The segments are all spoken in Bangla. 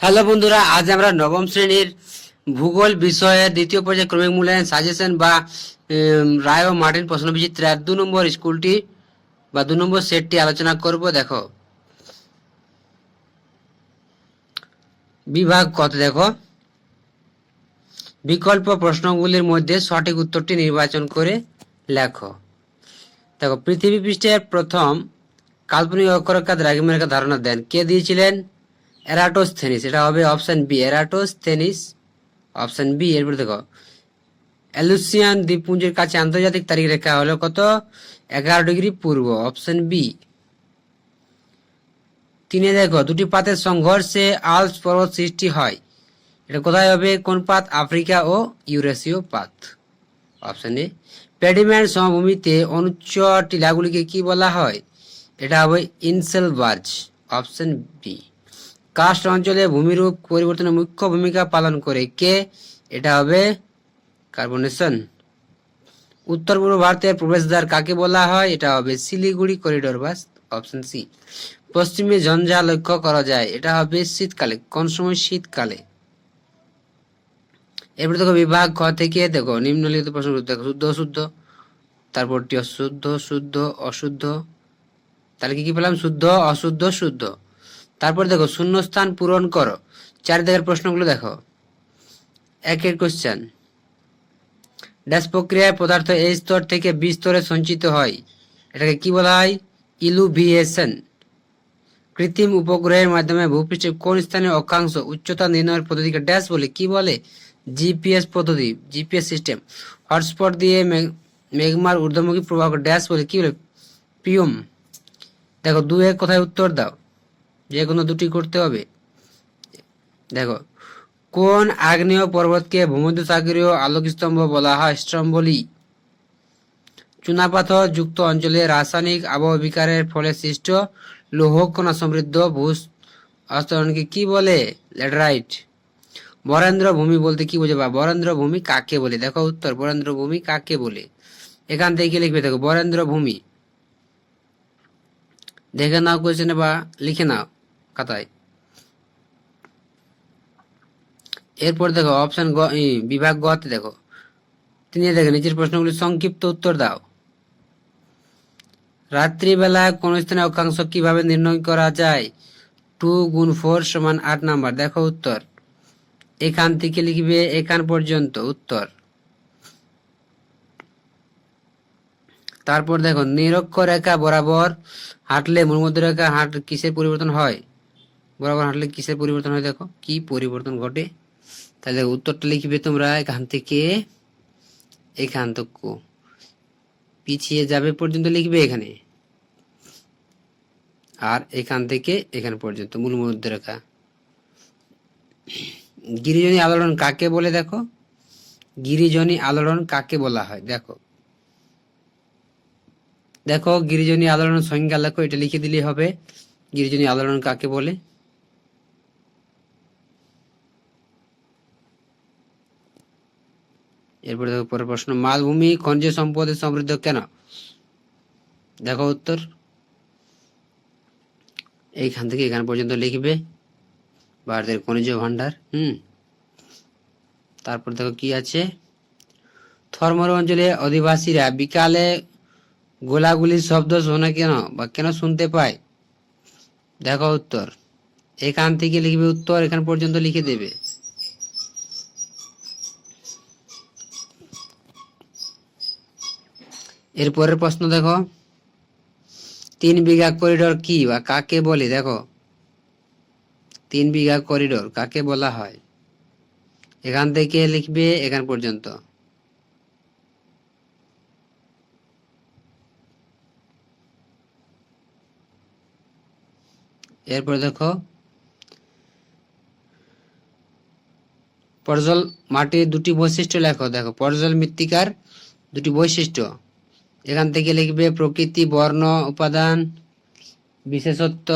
হ্যালো বন্ধুরা, আজ আমরা নবম শ্রেণির ভূগোল বিষয়ে দ্বিতীয় পর্যায়ে ক্রমিক মূল্যায়ন সাজেশন বা রায় ও মার্টিন প্রশ্ন বিচিত্রার দু নম্বর স্কুলটি বা দু নম্বর সেটটি আলোচনা করব, দেখো। বিভাগ কত, দেখো? বিকল্প প্রশ্নগুলির মধ্যে সঠিক উত্তরটি নির্বাচন করে লেখো। দেখো, পৃথিবী পৃষ্ঠের প্রথম কাল্পনিক অক্ষরেখা দ্রাঘিমারেখা ধারণা দেন। কে দিয়েছিলেন? এরাটোস্থেনিস এটা হবে option B Eratosthenes option B এরপর দেখো। অ্যালুসিয়ান দ্বীপপুঞ্জের কাছে আন্তর্জাতিক তারিখ রেখা হলো কত? এগারো ডিগ্রি পূর্ব অপশন বি তিনে দেখো, দুটি পাতের সংঘর্ষে আলস পর্বত সৃষ্টি হয়। এটা কোথায় হবে? কোন পাত? আফ্রিকা ও ইউরেশীয় পাত। অপশন এ পেডিমেন্ট সমভূমিতে অনুচ্চ টিলাগুলিকে কি বলা হয়? এটা হবে ইনসেলবার্জ অপশন বি কাস্ট অঞ্চলে ভূমিরূপ পরিবর্তনে মুখ্য ভূমিকা পালন করে কে? এটা হবে কার্বনেশন। উত্তর পূর্ব ভারতের প্রবেশদ্বার কাকে বলা হয়? এটা হবে শিলিগুড়ি করিডোর বা অপশন সি। পশ্চিমে ঝঞ্ঝা লক্ষ্য করা যায়। এটা হবে শীতকালে, কোন সময়? শীতকালে। এরপর দেখো বিভাগ খ থেকে দেখো, নিম্নলিখিত প্রশ্ন দেখো শুদ্ধ অশুদ্ধ তারপরটি অশুদ্ধ, শুদ্ধ, অশুদ্ধ, তাহলে কি কি পেলাম? শুদ্ধ, অশুদ্ধ, শুদ্ধ। তারপর দেখো, শূন্যস্থান পূরণ করো। চার দিকের প্রশ্নগুলো দেখো। একের কোশ্চেন ড্যাশ প্রক্রিয়ায় পদার্থ এই স্তর থেকে বি স্তরে সঞ্চিত হয়। এটাকে কি বলা হয়? ইলুভিয়েশন। কৃত্রিম উপগ্রহের মাধ্যমে ভূপৃষ্ঠের কোন স্থানে অক্ষাংশ উচ্চতা নির্ণয়ের পদ্ধতিকে ড্যাশ বলে কি বলে? জিপিএস পদ্ধতি, জিপিএস সিস্টেম। হটস্পট দিয়ে মেঘ- মেঘমার ঊর্ধ্বমুখী প্রবাহ ড্যাশ বলে কি বলে? পিয়ম দেখো দু এক কথায় উত্তর দাও। যে কোনো দুটি করতে হবে। দেখো, কোন আগ্নেয় পর্বতকে ভূমধ্যসাগরীয় আলোকস্তম্ভ বলা হয়? স্ট্রম্বলি। চুনাপাথর যুক্ত অঞ্চলে রাসায়নিক আবহাওয়া বিকারের ফলে সৃষ্ট লৌহকণা সমৃদ্ধ ভূস আস্তরণকে কি বলে? ল্যাটেরাইট। বরেন্দ্র ভূমি বলতে কি বোঝে বা বরেন্দ্র ভূমি কাকে বলে? দেখো উত্তর, বরেন্দ্র ভূমি কাকে বলে? এখান থেকে লিখবে? দেখো, বরেন্দ্র ভূমি। দেখে নাও কোয়েশ্চেনে বা লিখে নাও। খাতায়। এরপর দেখো অপশন বিভাগ গতে দেখো। তিনি দেখো নিচের প্রশ্নগুলি সংক্ষিপ্ত উত্তর দাও। রাত্রিবেলায় কোন স্থানে অক্ষাংশ কীভাবে নির্ণয় করা যায়? টু গুণ ফোর সমান আট নাম্বার, দেখো উত্তর। এখান থেকে লিখবে, এখান পর্যন্ত, উত্তর। তারপর দেখো নিরক্ষ রেখা বরাবর হাঁটলে মূলমধ্য রেখা হাঁট কিসের পরিবর্তন হয়? বরাবর হাঁটলে কিসের পরিবর্তন হয় দেখো? কি পরিবর্তন ঘটে? তাহলে উত্তরটা লিখবে তোমরা এখান থেকে, এখান তক পিছিয়ে যাবে পর্যন্ত লিখবে এখানে। আর এখান থেকে এখান পর্যন্ত, মূল মধ্য রেখা গিরিজনী আলোড়ন কাকে বলে দেখো? গিরিজনী আলোড়ন কাকে বলা হয়? দেখো। দেখো, গিরিজনী আলোড়ন সংজ্ঞা লেখো, এটা লিখে দিলেই হবে। গিরিজনী আলোড়ন কাকে বলে? এরপরে দেখো পরের প্রশ্ন, মালভূমি খনিজ সম্পদে সমৃদ্ধ কেন? দেখো উত্তর। এইখান থেকে এখান পর্যন্ত লিখবে ভারতের খনিজ ভান্ডার হুম। তারপর দেখো কি আছে? থর্মর অঞ্চলে অধিবাসীরা বিকালে গোলাগুলির শব্দ শোনে কেন বা কেন শুনতে পায়? দেখো উত্তর। এখান থেকে লিখবে উত্তর, এখান পর্যন্ত লিখে দেবে। এরপরের প্রশ্ন দেখো। তিন বিঘা করিডোর কি বা কাকে বলে? দেখো। তিন বিঘা করিডোর, কাকে বলা হয়? এখান থেকে লিখবে এখান পর্যন্ত। এরপর দেখো। পর্জল মাটির দুটি বৈশিষ্ট্য লেখো। দেখো, পর্জল মৃত্তিকার দুটি বৈশিষ্ট্য। এখান থেকে লিখবে প্রকৃতি, বর্ণ, উপাদান, বিশেষত্ব।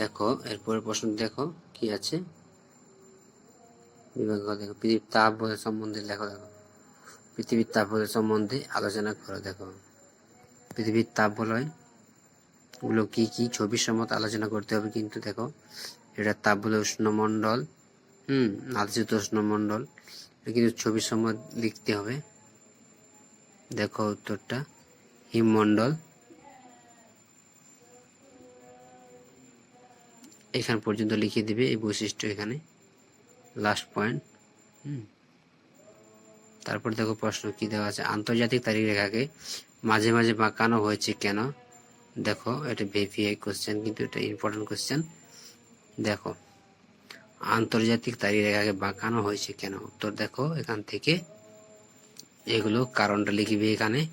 দেখো এরপরে প্রশ্ন দেখো, কি আছে? দেখো, পৃথিবীর তাপ সম্বন্ধে লেখো, দেখো। পৃথিবীর তাপ সম্বন্ধে আলোচনা করো, দেখো। পৃথিবীর তাপ বলয়গুলো কি কি? ছবির সম্মত আলোচনা করতে হবে কিন্তু, দেখো। এটা তাপ বলে উষ্ণমণ্ডল হুম নাতিশীত উষ্ণমণ্ডল এটা কিন্তু ছবির সম্মত লিখতে হবে। দেখো উত্তরটা। হিমমণ্ডল। এখান পর্যন্ত লিখে দিবে এই বৈশিষ্ট্য এখানে। লাস্ট পয়েন্ট হুম। তারপর দেখো প্রশ্ন কি দেওয়া আছে? আন্তর্জাতিক তারিখ রেখাকে মাঝে মাঝে বাঁকানো হয়েছে কেন? দেখো, এটা ভেভিআই কোশ্চেন কিন্তু এটা ইম্পর্টেন্ট কোশ্চেন দেখো। আন্তর্জাতিক তারিখ রেখাকে বাঁকানো হয়েছে কেন? উত্তর দেখো, এখান থেকে এগুলো কারণটা লিখবে এখানে।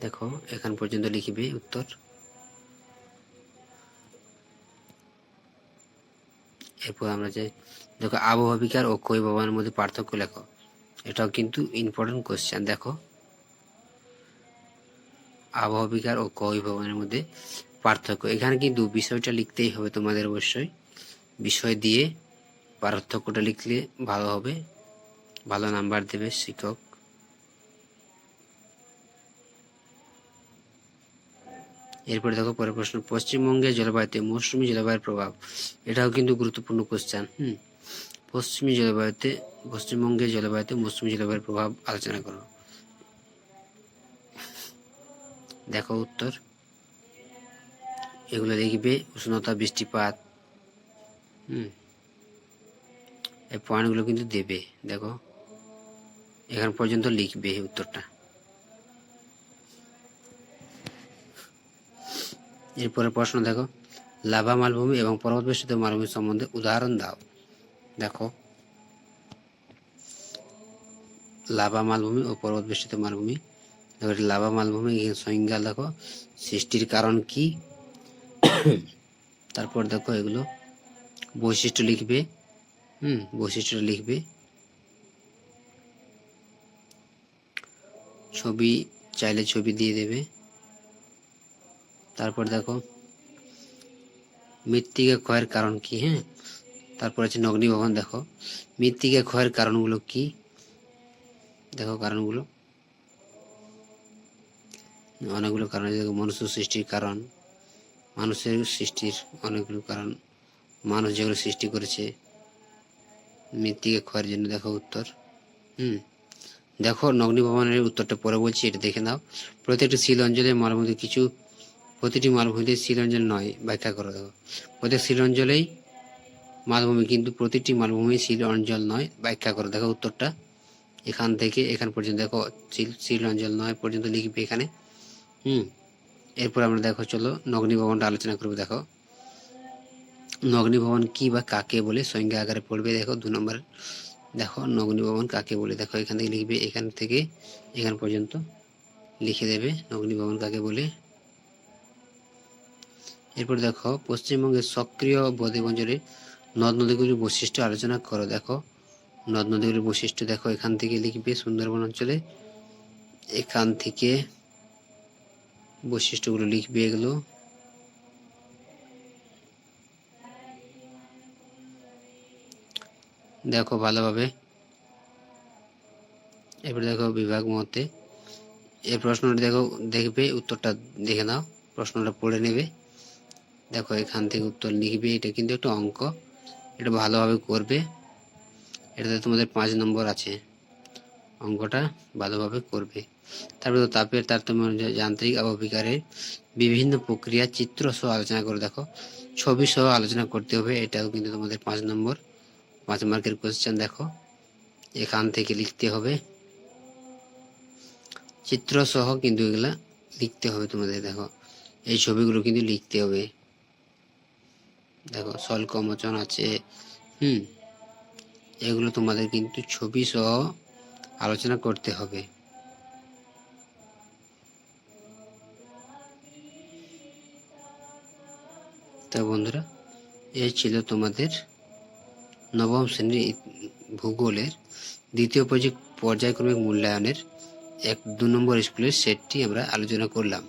দেখো, এখান পর্যন্ত লিখবে উত্তর। এরপর আমরা যে, দেখো আবহাবিকার ও কই ভবনের মধ্যে পার্থক্য লেখো। এটাও কিন্তু ইম্পর্টেন্ট কোশ্চেন দেখো। আবহাবিকার ও কই ভবনের মধ্যে পার্থক্য। এখানে কিন্তু বিষয়টা লিখতেই হবে তোমাদের অবশ্যই। বিষয় দিয়ে পার্থক্যটা লিখলে ভালো হবে। ভালো নাম্বার দেবে শিক্ষক। এরপরে দেখো, পরের প্রশ্ন পশ্চিমবঙ্গের জলবায়ুতে মৌসুমী জলবায়ুর প্রভাব। এটাও কিন্তু গুরুত্বপূর্ণ কোশ্চেন হুম? পশ্চিমী জলবায়ুতে পশ্চিমবঙ্গের জলবায়ুতে মৌসুমী জলবায়ুর প্রভাব আলোচনা করো। দেখো উত্তর। এগুলো লিখবে উষ্ণতা, বৃষ্টিপাত হুম। এই পয়েন্টগুলো কিন্তু দেবে, দেখো। এখান পর্যন্ত লিখবে উত্তরটা। এরপরে প্রশ্ন দেখো, লাভা মালভূমি এবং পর্বত বেষ্টিত মালভূমি সম্বন্ধে উদাহরণ দাও। দেখো, লাভা মালভূমি ও পর্বত বেষ্টিত মালভূমি। দেখো লাভা মালভূমি সংজ্ঞা দেখো। সৃষ্টির কারণ কি? তারপর দেখো এগুলো। বৈশিষ্ট্য লিখবে। হুম, বৈশিষ্ট্যটা লিখবে। ছবি চাইলে ছবি দিয়ে দেবে। তারপর দেখো, মৃত্তিকা ক্ষয়ের কারণ কি হ্যাঁ? তারপর আছে নগ্নি ভবন দেখো। মৃত্তিকা ক্ষয়ের কারণগুলো কি? দেখো কারণগুলো। অনেকগুলো কারণ আছে মনুষ্য সৃষ্টির কারণ, মানুষের সৃষ্টির অনেকগুলো কারণ। মানুষ যেগুলো সৃষ্টি করেছে। মৃত্তিকা ক্ষয়ের জন্য দেখো উত্তর। হুম, দেখো নগ্নি ভবনের উত্তরটা পরে বলছি, এটা দেখে নাও। প্রত্যেকটি শিল অঞ্চলে মালভূমিতে কিছু, প্রতিটি মালভূমিতে শিল অঞ্চল নয়, ব্যাখ্যা করো দেখো প্রত্যেক শিল অঞ্চলেই মালভূমি কিন্তু প্রতিটি মালভূমি শিল অঞ্চল নয়, ব্যাখ্যা করো দেখো উত্তরটা। এখান থেকে এখান পর্যন্ত দেখো, শিল শিল অঞ্চল নয় পর্যন্ত লিখবে এখানে। হুম, এরপর আমরা দেখো, চলো নগ্নি ভবনটা আলোচনা করব, দেখো। নগ্নি ভবন কি বা কাকে বলে? সংজ্ঞা আকারে পড়বে, দেখো, দু নম্বর। দেখো নগ্নি ভবন কাকে বলে? দেখো, এখান থেকে লিখবে, এখান থেকে, এখান পর্যন্ত লিখে দেবে নগ্নি ভবন কাকে বলে? এরপর দেখো, পশ্চিমবঙ্গের সক্রিয় বদ্বীপ অঞ্চলে নদ নদীগুলির বৈশিষ্ট্য আলোচনা করো, দেখো। নদ নদীগুলির বৈশিষ্ট্য দেখো, এখান থেকে লিখবে সুন্দরবন অঞ্চলে। এখান থেকে বৈশিষ্ট্যগুলো লিখবে এগুলো। দেখো ভালোভাবে। এরপর দেখো বিভাগ মতে। এই প্রশ্নটা দেখো, দেখবে, উত্তরটা দেখে নাও। প্রশ্নটা পড়ে নেবে। দেখো এখান থেকে উত্তর লিখবে। এটা কিন্তু একটা অঙ্ক। এটা ভালোভাবে করবে। এটাতে তোমাদের পাঁচ নম্বর আছে। অঙ্কটা ভালোভাবে করবে। তারপরে তাপের তারতম্য যান্ত্রিক আবহবিকারের বিভিন্ন প্রক্রিয়া চিত্র সহ আলোচনা করে। দেখো, ছবি সহ আলোচনা করতে হবে। এটাও কিন্তু তোমাদের পাঁচ নম্বর। পাঁচ মার্কের কোশ্চেন দেখো। এখান থেকে লিখতে হবে। চিত্র সহ কিন্তু এগুলা লিখতে হবে তোমাদের, দেখো। এই ছবিগুলো কিন্তু লিখতে হবে। দেখো সলকমোচন আছে। হুম, এগুলো তোমাদের কিন্তু ছবি সহ আলোচনা করতে হবে। তো বন্ধুরা, এই ছিল তোমাদের নবম শ্রেণির ভূগোলের দ্বিতীয় পর্যায় পর্যায়ক্রমিক মূল্যায়নের এক দু নম্বর স্কুলের সেটটি আমরা আলোচনা করলাম।